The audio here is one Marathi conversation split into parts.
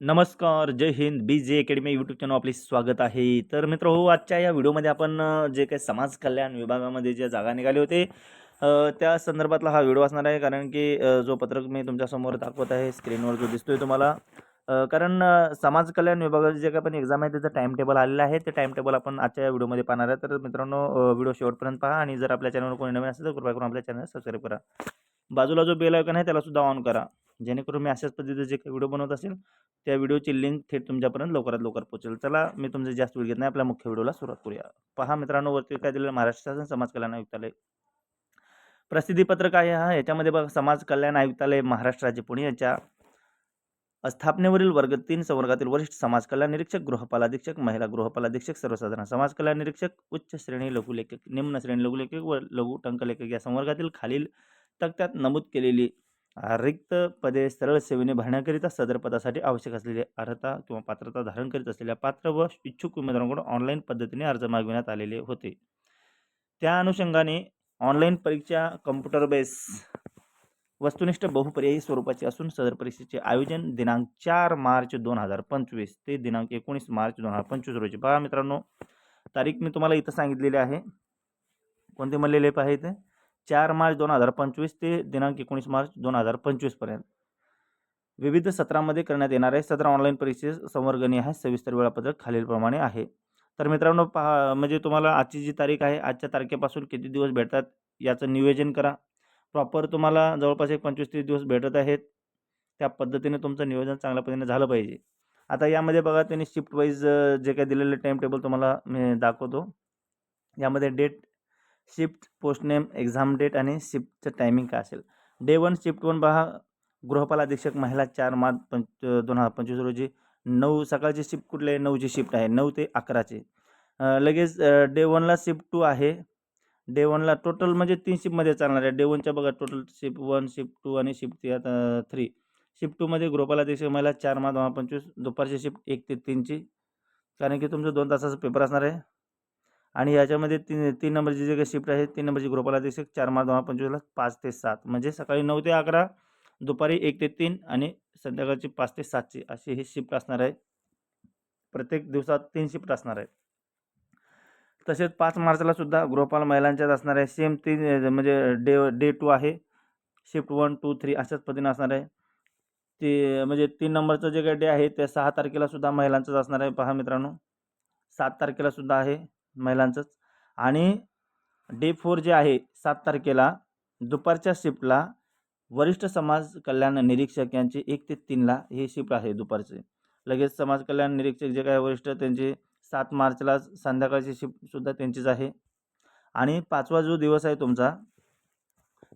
नमस्कार जय Hind. B J academy YouTube channel आपले स्वागत आहे. तर मित्र हो आजच्या या व्हिडिओमध्ये आपण जे काही समाज कल्याण विभागामध्ये ज्या जागा निघाले होते त्या संदर्भातला हा व्हिडिओ असणार आहे. कारण की जो पत्रक मी तुमच्यासमोर दाखवत आहे स्क्रीनवर जो दिसतोय तुम्हाला कारण समाज कल्याण विभागाचे जे काही पण एक्झाम आहे त्याचं टाईम टेबल आलेलं आहे. ते टाईम टेबल आपण आजच्या या व्हिडिओमध्ये पाहणार आहे. तर मित्रांनो व्हिडिओ शेवटपर्यंत पहा आणि जर आपल्या चॅनलवर कोणी नवीन असेल तर कृपया करून आपल्या चॅनल सबस्क्राईब करा. बाजूला जो बेल आयकन आहे त्याला सुद्धा ऑन करा. जेणेकरून मी अशाच पद्धतीचे जे काही व्हिडिओ बनवत असेल त्या व्हिडिओची लिंक थेट तुमच्यापर्यंत लवकरात लवकर पोहोचेल. चला मी तुमचं जास्त वेळ घेत नाही. आपल्या मुख्य व्हिडिओला सुरुवात करूया. पहा मित्रांनो वरती काय दिलेलं महाराष्ट्र शासन समाज कल्याण आयुक्तालय. प्रसिद्धीपत्रक आहे हा. याच्यामध्ये बघा समाज कल्याण आयुक्तालय महाराष्ट्र राज्य पुणे याच्या स्थापनेवरील वर्ग तीन संवर्गातील वरिष्ठ समाज कल्याण निरीक्षक गृहपाल अधीक्षक महिला गृहपाल अधीक्षक सर्वसाधारण समाज कल्याण निरीक्षक उच्च श्रेणी लघुलेखक निम्न श्रेणी लघुलेखक व लघु टंकलेखक या संवर्गातील खालील तक्त्यात नमूद केलेली रिक्त पदे सरळ सेवेने भरण्याकरिता सदर पदासाठी आवश्यक असलेली अर्हता किंवा पात्रता धारण करीत असलेल्या पात्र व इच्छुक उमेदवारांकडून ऑनलाईन पद्धतीने अर्ज मागविण्यात आलेले होते. त्या अनुषंगाने ऑनलाईन परीक्षा कम्प्युटर बेस वस्तुनिष्ठ बहुपर्यायी स्वरूपाची असून सदर परीक्षेचे आयोजन दिनांक चार मार्च दोन हजार पंचवीस ते दिनांक एकोणीस मार्च दोन हजार पंचवीस रोजी. बघा मित्रांनो तारीख मी तुम्हाला इथं सांगितलेली आहे. कोणते म्हणलेले पाहिजे ते चार मार्च दोन हजार पंचवीस ते दिनांक एकोणीस मार्च दोन हजार पंचवीसपर्यंत विविध सत्रामध्ये करण्यात येणाऱ्या आहे सत्र ऑनलाईन परीक्षे संवर्गणी आहे सविस्तर वेळापत्रक खालीलप्रमाणे आहे. तर मित्रांनो पहा म्हणजे तुम्हाला आजची जी तारीख आहे आजच्या तारखेपासून किती दिवस भेटतात याचं नियोजन करा. प्रॉपर तुम्हाला जवळपास एक पंचवीस तीस दिवस भेटत आहेत. त्या पद्धतीने तुमचं नियोजन चांगल्या पद्धतीने झालं पाहिजे. आता यामध्ये बघा त्यांनी शिफ्ट वाईज जे काही दिलेले टाईम टेबल तुम्हाला मी दाखवतो. यामध्ये date shift post name exam date आणि शिफ्टचं टायमिंग काय असेल? डे वन शिफ्ट वन पहा गृहपाल अधीक्षक महिला चार मार्च पंच दोन हजार पंचवीस रोजी नऊ सकाळची शिफ्ट कुठले नऊची शिफ्ट आहे नऊ ते अकराचे. लगेच डे वनला शिफ्ट टू आहे. डे वनला टोटल म्हणजे तीन शिफ्टमध्ये चालणार आहे. डे वनच्या बघा total shift one shift two आणि शिफ्ट आता थ्री. शिफ्ट टूमध्ये गृहपाल अधीक्षक महिला चार मार्च दोन हजार पंचवीस दुपारची शिफ्ट एक ते तीनची. कारण की तुमचं दोन तासाचा पेपर असणार आहे. आणि याच्यामध्ये तीन तीन नंबरची जे काही शिफ्ट आहे तीन नंबरची ग्रुपला दिसेल चार मार्च दोन पंचवीसला पाच ते सात. म्हणजे सकाळी नऊ ते अकरा दुपारी एक ते तीन आणि संध्याकाळची पाच ते सातची अशी ही शिफ्ट असणार आहे. प्रत्येक दिवसात तीन शिफ्ट असणार आहे. तसेच पाच मार्चला सुद्धा गृहपाल महिलांच्यात असणार आहे. सेम तीन म्हणजे डे डे टू आहे. शिफ्ट वन टू थ्री अशाच पद्धतीने असणार आहे. ते म्हणजे तीन नंबरचं जे काही डे आहे ते सहा तारखेला सुद्धा महिलांचंच असणार आहे. पहा मित्रांनो सात तारखेला सुद्धा आहे. महिलांचंच. आणि डे फोर जे आहे सात तारखेला दुपारच्या शिफ्टला वरिष्ठ समाज कल्याण निरीक्षक यांचे एक ते तीनला हे शिफ्ट आहे दुपारचे. लगेच समाज कल्याण निरीक्षक जे काय वरिष्ठ त्यांचे सात मार्चला संध्याकाळची शिफ्टसुद्धा त्यांचीच आहे. आणि पाचवा जो दिवस आहे तुमचा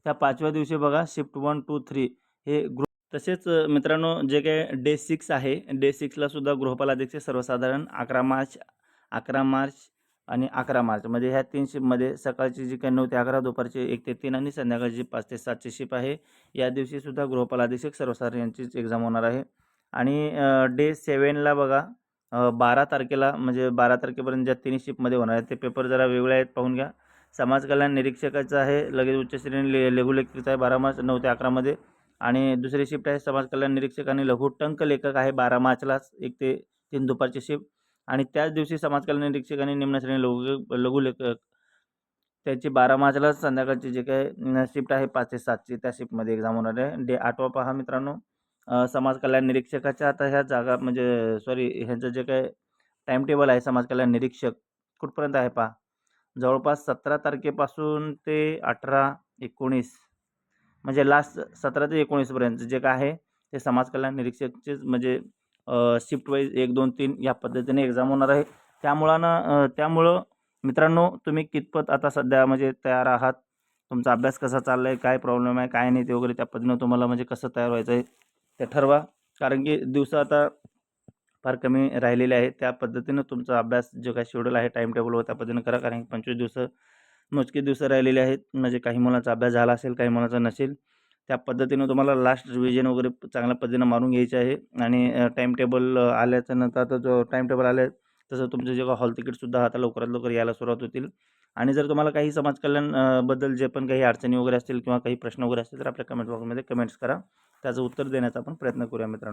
त्या पाचव्या दिवशी बघा शिफ्ट वन टू थ्री हे ग्रुप तसेच मित्रांनो जे काय डे सिक्स आहे डे सिक्सला सुद्धा गृहपालाध्यक्ष सर्वसाधारण अकरा मार्च अकरा मार्च आणि अकरा मार्च. म्हणजे ह्या तीन शिफ्टमध्ये सकाळची जी काही नऊ ते अकरा दुपारची एक ते तीन आणि संध्याकाळची पाच ते सातची शिप आहे. या दिवशीसुद्धा गृहपाल अधीक्षक सर्वसाधारण यांचीच एक्झाम होणार आहे. आणि डे सेवनला बघा बारा तारखेला म्हणजे बारा तारखेपर्यंत ज्या तिन्ही शिफ्टमध्ये होणार आहेत ते पेपर जरा वेगळे आहेत पाहून घ्या. समाज कल्याण निरीक्षकाचं आहे लगेच उच्च श्रेणी ले लघुलेखित आहे बारा मार्च नऊ ते अकरामध्ये आणि दुसरी शिफ्ट आहे समाज कल्याण निरीक्षक आणि लघु टंक लेखक आहे बारा मार्चलाच एक ते तीन दुपारची शिफ्ट आणि त्याच दिवशी समाजकल्याण निरीक्षकांनी निम्नश्रेणी लघु लघुलेखक त्याची बारा मार्चला संध्याकाळची जे काही शिफ्ट आहे पाच ते सातची त्या शिफ्टमध्ये एक्झाम होणार आहे. डे आठवा पहा मित्रांनो. समाज कल्याण निरीक्षकाच्या आता ह्या जागा म्हणजे सॉरी ह्यांचं जे काही टाईम टेबल आहे समाज कल्याण निरीक्षक कुठपर्यंत आहे पहा? जवळपास सतरा तारखेपासून ते अठरा एकोणीस. म्हणजे लास्ट सतरा ते एकोणीसपर्यंत जे काय आहे ते समाज कल्याण निरीक्षकचेच म्हणजे शिफ्ट वाईज एक दोन तीन या पद्धतीने एक्झाम होणार आहे. त्यामुळं त्यामुळं मित्रांनो तुम्ही कितपत आता सध्या म्हणजे तयार आहात? तुमचा अभ्यास कसा चालला आहे काय प्रॉब्लेम आहे? काय नाही ते वगैरे त्या पद्धतीनं तुम्हाला म्हणजे कसं तयार व्हायचं आहे ते ठरवा. कारण की दिवस आता फार कमी राहिलेले आहे त्या पद्धतीनं तुमचा अभ्यास जो काही शेड्यूल आहे टाईम टेबलवर त्या पद्धतीनं करा. कारण पंचवीस दिवस मोजके दिवस राहिलेले आहेत. म्हणजे काही मुलांचा अभ्यास झाला असेल काही मुलांचा नसेल. त्या पद्धतीनं तुम्हाला लास्ट रिव्हिजन वगैरे चांगल्या पद्धतीनं मारून घ्यायचे आहे. आणि टाईम टेबल आल्याच्यानंतर आता जो टाईम टेबल आल्या तसं तुमचं जे हॉल तिकीटसुद्धा आता लवकरात लवकर यायला सुरुवात होतील. आणि जर तुम्हाला काही समाज कल्याणबद्दल जे पण काही अडचणी वगैरे असतील किंवा काही प्रश्न वगैरे असतील तर आपल्या कमेंट बॉक्समध्ये कमेंट्स करा. त्याचं उत्तर देण्याचा आपण प्रयत्न करूया मित्रांनो.